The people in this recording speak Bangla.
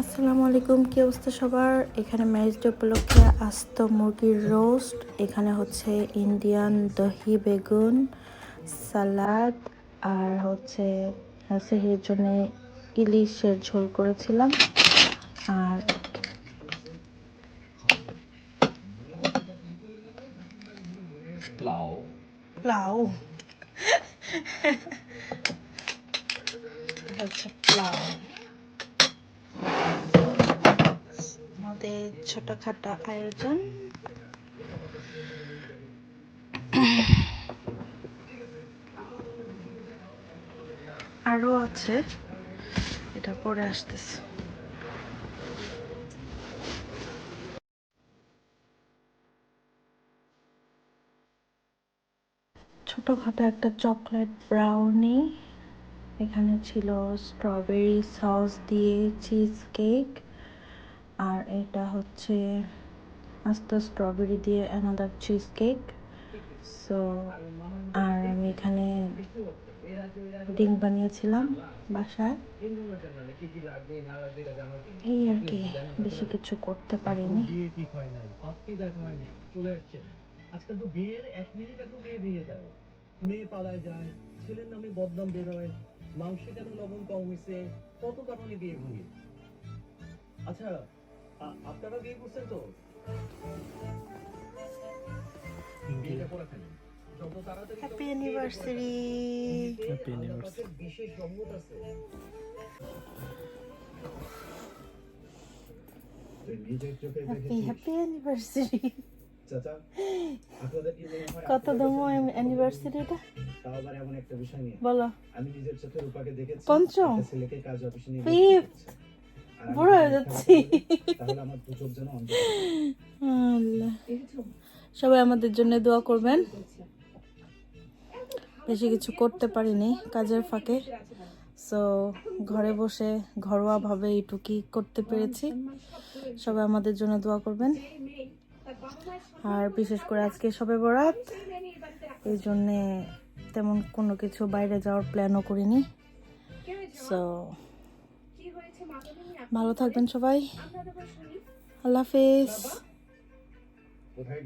আসসালামু আলাইকুম কি অবস্থা সবার? এখানে ম্যারেজ ডে উপলক্ষে আস্ত মুরগির রোস্ট এখানে হচ্ছে ইন্ডিয়ান দহি বেগুন সালাদ আর হচ্ছে সেহের জন্য ইলিশের ঝোল করেছিলাম আর লাউ। পোলাও হচ্ছে পোলাও আমাদের ছোটখাটো আয়োজন। আরও আছে। এটা পরে আসতেছে। ছোটোখাটো একটা চকলেট ব্রাউনি। এখানে ছিল স্ট্রবেরি সস দিয়ে চিজ কেক আর এটা হচ্ছে আস্ত স্ট্রবেরি দিয়ে অ্যানাদার চিজ কেক সো আর আমি এখানে ডিম বানিয়েছিলাম বাসায়। এই আর কি, বেশি কিছু করতে পারিনি। বেরোয় কম হয়েছে আচ্ছা আপনারা বিয়ে করছেন তো? বিয়েটা করে ফেলেন। হ্যাপি অ্যানিভার্সারি হ্যাপি অ্যানিভার্সারি বিশেষ রহমত আছে। হ্যাপি হ্যাপি অ্যানিভার্সারি চাচা আপনাদের কি কততম অ্যানিভার্সারিটা এমন একটা বিষয় নিয়ে। বলো। আমি নিজের চোখে রূপাকে দেখেছি। পঞ্চম? ছেলেকে কাজ অফিসে নিয়ে বড় হয়ে যাচ্ছি। সবাই আমাদের জন্য দোয়া করবেন। বেশি কিছু করতে পারিনি কাজের ফাঁকে। সো ঘরে বসে ঘরোয়াভাবে এইটুকুই করতে পেরেছি। সবাই আমাদের জন্য দোয়া করবেন। আর বিশেষ করে আজকে সবে বরাত। এই জন্যে তেমন কোনো কিছু বাইরে যাওয়ার প্ল্যানও করিনি। সো ভালো থাকবেন সবাই। আল্লাহ হাফিজ। কোথায়